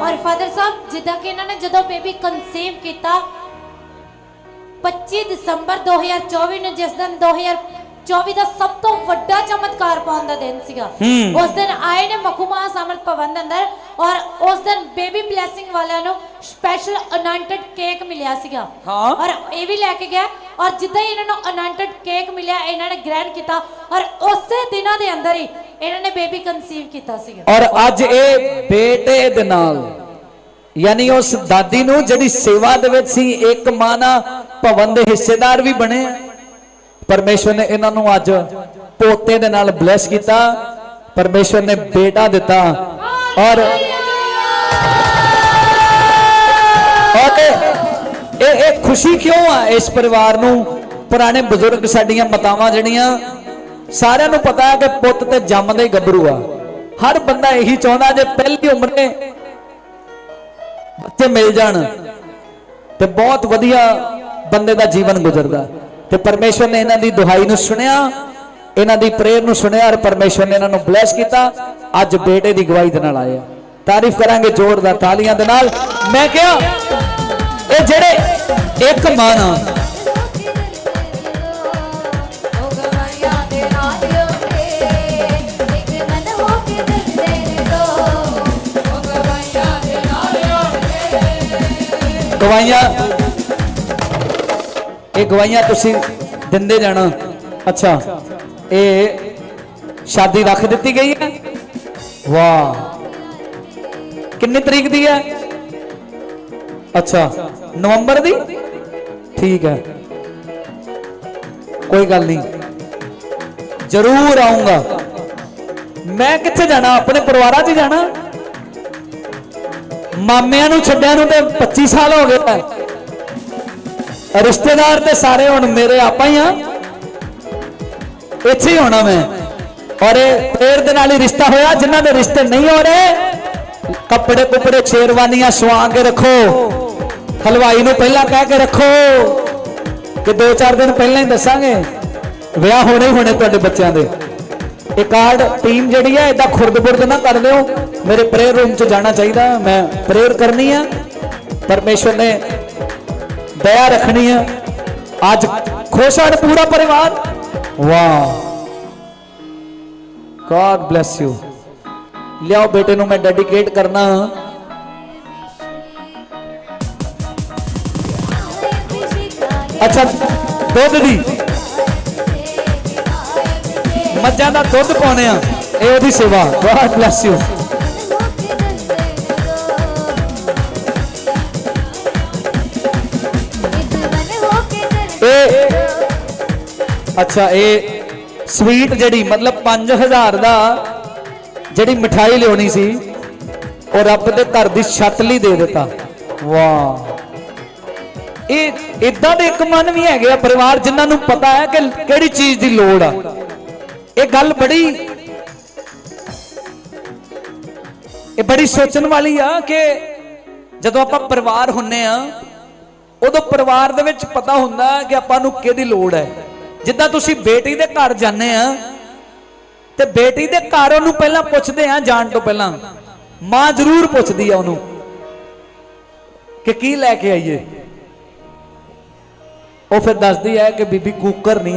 ਔਰ ਫਾਦਰ ਸਾਹਿਬ ਜਿੱਦਾਂ ਕਿ ਇਹਨਾਂ ਨੇ ਜਦੋਂ ਬੇਬੀ ਕਨਸੀਵ ਕੀਤਾ 25 ਦਸੰਬਰ 2024 ਨੂੰ ਜਿਸ ਦਿਨ 2024 ਦਾ ਸਭ ਤੋਂ ਵੱਡਾ ਚਮਤਕਾਰ ਪਾਉਣ ਦਾ ਦਿਨ ਸੀਗਾ ਹੂੰ। ਉਸ ਦਿਨ ਆਏ ਨੇ ਮਖੂਮਾ ਸਾਮਰਤ ਭਵਨ ਦੇ ਅੰਦਰ ਔਰ ਉਸ ਦਿਨ ਬੇਬੀ ਬਲੇਸਿੰਗ ਵਾਲਿਆਂ ਨੂੰ ਸਪੈਸ਼ਲ ਅਨੰਟਡ ਕੇਕ ਮਿਲਿਆ ਸੀਗਾ ਹਾਂ। ਔਰ ਇਹ ਵੀ ਲੈ ਕੇ ਗਿਆ ਔਰ ਜਿੱਦਾਂ ਹੀ ਇਹਨਾਂ ਨੂੰ ਅਨੰਟਡ ਕੇਕ ਮਿਲਿਆ ਇਹਨਾਂ ਨੇ ਗ੍ਰੈਂਡ ਕੀਤਾ ਔਰ ਉਸੇ ਦਿਨਾਂ ਦੇ ਅੰਦਰ ਹੀ ਇਹਨਾਂ ਨੇ ਬੇਬੀ ਕਨਸੀਵ ਕੀਤਾ ਸੀਗਾ। ਔਰ ਅੱਜ ਇਹ ਬੇਟੇ ਦੇ ਨਾਲ, ਯਾਨੀ ਉਸ ਦਾਦੀ ਨੂੰ ਜਿਹੜੀ ਸੇਵਾ ਦੇ ਵਿੱਚ ਸੀ, ਇੱਕ ਮਾਂ ਭਵਨ ਦੇ ਹਿੱਸੇਦਾਰ ਵੀ ਬਣੇ। ਪਰਮੇਸ਼ਵਰ ਨੇ ਇਹਨਾਂ ਨੂੰ ਅੱਜ ਪੋਤੇ ਦੇ ਨਾਲ ਬਲੈਸ ਕੀਤਾ। ਪਰਮੇਸ਼ਵਰ ਨੇ ਬੇਟਾ ਦਿੱਤਾ। ਔਰ ਔਰ ਇਹ- ਇਹ ਇਹ ਖੁਸ਼ੀ ਕਿਉਂ ਆ ਇਸ ਪਰਿਵਾਰ ਨੂੰ? ਪੁਰਾਣੇ ਬਜ਼ੁਰਗ ਸਾਡੀਆਂ ਮਾਤਾਵਾਂ ਜਿਹੜੀਆਂ ਸਾਰਿਆਂ ਨੂੰ ਪਤਾ ਹੈ ਕਿ ਪੁੱਤ ਤੇ ਜੰਮਦੇ ਹੀ ਗੱਭਰੂ ਆ। ਹਰ ਬੰਦਾ ਇਹੀ ਚਾਹੁੰਦਾ ਜੇ ਪਹਿਲੀ ਉਮਰੇ ਬੱਚੇ ਮਿਲ ਜਾਣ ਤੇ ਬਹੁਤ ਵਧੀਆ ਬੰਦੇ ਦਾ ਜੀਵਨ ਗੁਜ਼ਰਦਾ। ਤੇ ਪਰਮੇਸ਼ਵਰ ਨੇ ਇਹਨਾਂ ਦੀ ਦੁਹਾਈ ਨੂੰ ਸੁਣਿਆ, ਇਹਨਾਂ ਦੀ ਪ੍ਰੇਅਰ ਨੂੰ ਸੁਣਿਆ ਔਰ ਪਰਮੇਸ਼ਵਰ ਨੇ ਇਹਨਾਂ ਨੂੰ ਬਲੈਸ ਕੀਤਾ। ਅੱਜ ਬੇਟੇ ਦੀ ਗਵਾਹੀ ਦੇ ਨਾਲ ਆਏ ਤਾਰੀਫ ਕਰਾਂਗੇ ਜ਼ੋਰਦਾਰ ਤਾਲੀਆਂ ਦੇ ਨਾਲ। ਮੈਂ ਕਿਹਾ, ਇਹ ਜਿਹੜੇ ਇੱਕ ਮਾਂ ਗਵਾਈਆਂ ਇਹ ਗਵਾਈਆਂ ਤੁਸੀਂ ਦਿੰਦੇ ਜਾਣਾ। ਅੱਛਾ, ਇਹ ਸ਼ਾਦੀ ਰੱਖ ਦਿੱਤੀ ਗਈ ਹੈ? ਵਾਹ। ਕਿੰਨੀ ਤਰੀਕ ਦੀ ਹੈ? ਅੱਛਾ, ਨਵੰਬਰ ਦੀ? ਠੀਕ ਹੈ। ਕੋਈ ਗੱਲ ਨਹੀਂ। ਜ਼ਰੂਰ ਆਉਂਗਾ ਮੈਂ ਕਿੱਥੇ ਜਾਣਾ? ਆਪਣੇ ਪਰਿਵਾਰਾਂ 'ਚ ਜਾਣਾ? ਮਾਮਿਆਂ ਨੂੰ ਛੱਡਿਆ ਨੂੰ ਤੇ 25 ਸਾਲ ਹੋ ਗਏ ਰਿਸ਼ਤੇਦਾਰ ਤੇ ਸਾਰੇ ਹੁਣ ਮੇਰੇ ਆਪਾਂ ਹੀ ਆ। ਇੱਥੇ ਹੀ ਹੋਣਾ ਮੈਂ। ਔਰ ਇਹ ਪ੍ਰੇਰ ਦੇ ਨਾਲ ਹੀ ਰਿਸ਼ਤਾ ਹੋਇਆ, ਜਿਨ੍ਹਾਂ ਦੇ ਰਿਸ਼ਤੇ ਨਹੀਂ ਹੋ ਰਹੇ, ਕੱਪੜੇ ਕੁਪੜੇ, ਸ਼ੇਰਵਾਨੀਆਂ ਸਵਾ ਕੇ ਰੱਖੋ। ਹਲਵਾਈ ਨੂੰ ਪਹਿਲਾਂ ਕਹਿ ਕੇ ਰੱਖੋ ਕਿ 2-4 ਦਿਨ ਪਹਿਲਾਂ ਹੀ ਦੱਸਾਂਗੇ। ਵਿਆਹ ਹੋਣੇ ਹੀ ਹੋਣੇ ਤੁਹਾਡੇ ਬੱਚਿਆਂ ਦੇ। ਇਹ ਕਾਰਡ ਟੀਮ ਜਿਹੜੀ ਹੈ ਇਦਾਂ ਖੁਰਦ-ਬੁਰਦ ਨਾ ਕਰ ਦਿਓ ਮੇਰੇ ਪ੍ਰੇਅਰ ਰੂਮ 'ਚ ਜਾਣਾ ਚਾਹੀਦਾ, ਮੈਂ ਪ੍ਰੇਅਰ ਕਰਨੀ ਆ। ਪਰਮੇਸ਼ਵਰ ਨੇ ਦਇਆ ਰੱਖਣੀ ਆ। ਅੱਜ ਖੁਸ਼ ਹਨ ਪੂਰਾ ਪਰਿਵਾਰ। ਵਾਹ। ਗॉड ਬlesਸ ਯੂ ਲਿਆਓ ਬੇਟੇ ਨੂੰ ਮੈਂ ਡੈਡੀਕੇਟ ਕਰਨਾ। ਅੱਛਾ ਦੁੱਧ ਦੀ ਮੱਝਾਂ ਦਾ ਦੁੱਧ ਪਾਉਣੇ ਆ। ਇਹ ਉਹਦੀ ਸੇਵਾ। ਗॉड ਬlesਸ ਯੂ ਇਹ ਅੱਛਾ, ਇਹ ਸਵੀਟ ਜਿਹੜੀ, ਮਤਲਬ 5000 ਦਾ ਜਿਹੜੀ ਮਠਾਈ ਲਿਆਉਣੀ ਸੀ, ਉਹ ਰੱਬ ਦੇ ਘਰ ਦੀ ਛੱਤ ਲਈ ਦੇ ਦਿੱਤਾ। ਵਾਹ। ਇਹ ਇਦਾਂ ਦੇ ਇੱਕ ਮਨ ਵੀ ਹੈਗੇ ਆ ਪਰਿਵਾਰ, ਜਿਨ੍ਹਾਂ ਨੂੰ ਪਤਾ ਹੈ ਕਿ ਕਿਹੜੀ ਚੀਜ਼ ਦੀ ਲੋੜ ਆ। ਇਹ ਗੱਲ ਬੜੀ ਇਹ ਬੜੀ ਸੋਚਣ ਵਾਲੀ ਆ ਕਿ ਜਦੋਂ ਆਪਾਂ ਪਰਿਵਾਰ ਹੁੰਨੇ ਆ, ਉਦੋਂ ਪਰਿਵਾਰ ਦੇ ਵਿੱਚ ਪਤਾ ਹੁੰਦਾ ਕਿ ਆਪਾਂ ਨੂੰ ਕਿਹਦੀ ਲੋੜ ਹੈ। ਜਿੱਦਾਂ ਤੁਸੀਂ ਬੇਟੀ ਦੇ ਘਰ ਜਾਂਦੇ ਆ, ਤੇ ਬੇਟੀ ਦੇ ਘਰ ਉਹਨੂੰ ਪਹਿਲਾਂ ਪੁੱਛਦੇ ਆ ਜਾਣ ਤੋਂ ਪਹਿਲਾਂ। ਮਾਂ ਜ਼ਰੂਰ ਪੁੱਛਦੀ ਆ ਉਹਨੂੰ ਕਿ ਕੀ ਲੈ ਕੇ ਆਈਏ। ਉਹ ਫਿਰ ਦੱਸਦੀ ਹੈ ਕਿ ਬੀਬੀ ਕੁੱਕਰ ਨਹੀਂ